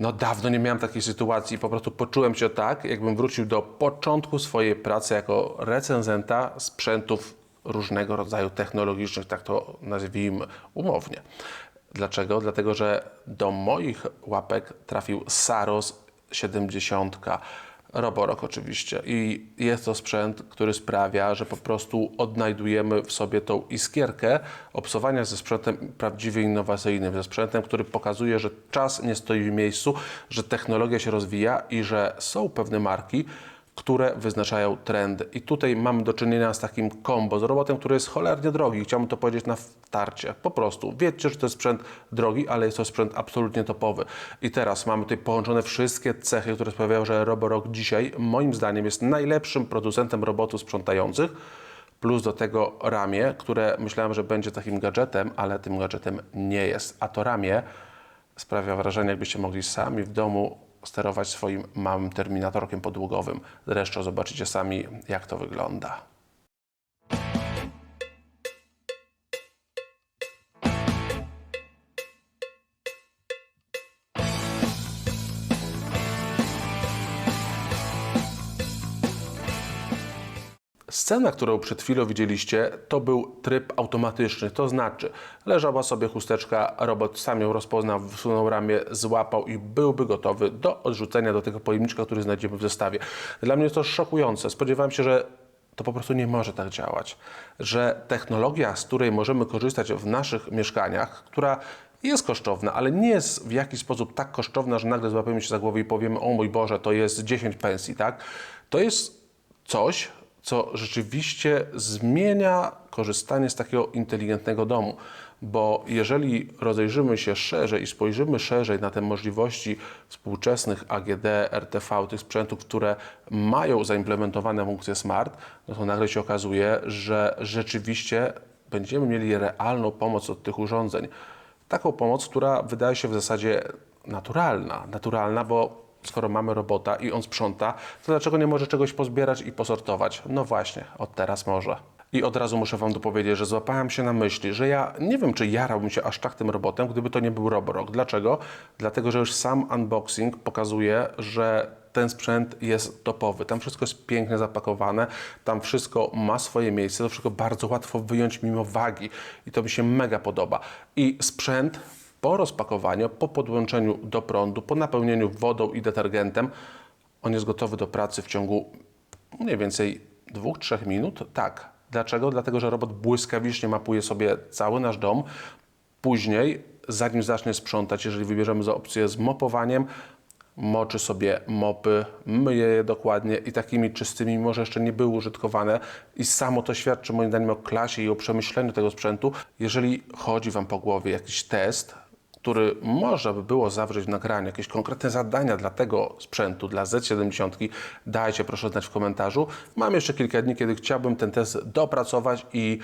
No dawno nie miałem takiej sytuacji i po prostu poczułem się tak, jakbym wrócił do początku swojej pracy jako recenzenta sprzętów różnego rodzaju technologicznych, tak to nazwijmy umownie. Dlaczego? Dlatego, że do moich łapek trafił Saros 70. Roborok oczywiście. I jest to sprzęt, który sprawia, że po prostu odnajdujemy w sobie tą iskierkę obsowania ze sprzętem prawdziwie innowacyjnym, ze sprzętem, który pokazuje, że czas nie stoi w miejscu, że technologia się rozwija i że są pewne marki, które wyznaczają trendy. I tutaj mamy do czynienia z takim kombo, z robotem, który jest cholernie drogi. Chciałbym to powiedzieć na wtarcie. Po prostu wiecie, że to jest sprzęt drogi, ale jest to sprzęt absolutnie topowy. I teraz mamy tutaj połączone wszystkie cechy, które sprawiają, że Roborock dzisiaj moim zdaniem jest najlepszym producentem robotów sprzątających. Plus do tego ramię, które myślałem, że będzie takim gadżetem, ale tym gadżetem nie jest. A to ramię sprawia wrażenie, jakbyście mogli sami w domu sterować swoim małym terminatorkiem podłogowym. Zresztą zobaczycie sami, jak to wygląda. Scena, którą przed chwilą widzieliście, to był tryb automatyczny, to znaczy leżała sobie chusteczka, robot sam ją rozpoznał, wsunął ramię, złapał i byłby gotowy do odrzucenia do tego pojemniczka, który znajdziemy w zestawie. Dla mnie jest to szokujące. Spodziewałem się, że to po prostu nie może tak działać. Że technologia, z której możemy korzystać w naszych mieszkaniach, która jest kosztowna, ale nie jest w jakiś sposób tak kosztowna, że nagle złapiemy się za głowę i powiemy, o mój Boże, to jest 10 pensji, tak? To jest coś, co rzeczywiście zmienia korzystanie z takiego inteligentnego domu. Bo jeżeli rozejrzymy się szerzej i spojrzymy szerzej na te możliwości współczesnych AGD, RTV, tych sprzętów, które mają zaimplementowane funkcje smart, no to nagle się okazuje, że rzeczywiście będziemy mieli realną pomoc od tych urządzeń. Taką pomoc, która wydaje się w zasadzie naturalna. Naturalna, bo skoro mamy robota i on sprząta, to dlaczego nie może czegoś pozbierać i posortować? No właśnie, od teraz może. I od razu muszę Wam dopowiedzieć, że złapałem się na myśli, że ja nie wiem, czy jarałbym się aż tak tym robotem, gdyby to nie był Roborock. Dlaczego? Dlatego, że już sam unboxing pokazuje, że ten sprzęt jest topowy. Tam wszystko jest pięknie zapakowane, tam wszystko ma swoje miejsce, to wszystko bardzo łatwo wyjąć mimo wagi i to mi się mega podoba. I sprzęt po rozpakowaniu, po podłączeniu do prądu, po napełnieniu wodą i detergentem, on jest gotowy do pracy w ciągu mniej więcej 2-3 minut. Tak. Dlaczego? Dlatego, że robot błyskawicznie mapuje sobie cały nasz dom. Później, zanim zacznie sprzątać, jeżeli wybierzemy za opcję z mopowaniem, moczy sobie mopy, myje je dokładnie i takimi czystymi, mimo że jeszcze nie były użytkowane i samo to świadczy moim zdaniem o klasie i o przemyśleniu tego sprzętu. Jeżeli chodzi Wam po głowie jakiś test, który można by było zawrzeć w nagraniu, jakieś konkretne zadania dla tego sprzętu, dla Z70, dajcie proszę znać w komentarzu. Mam jeszcze kilka dni, kiedy chciałbym ten test dopracować i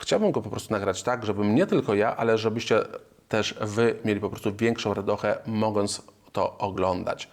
chciałbym go po prostu nagrać tak, żebym nie tylko ja, ale żebyście też Wy mieli po prostu większą radochę, mogąc to oglądać.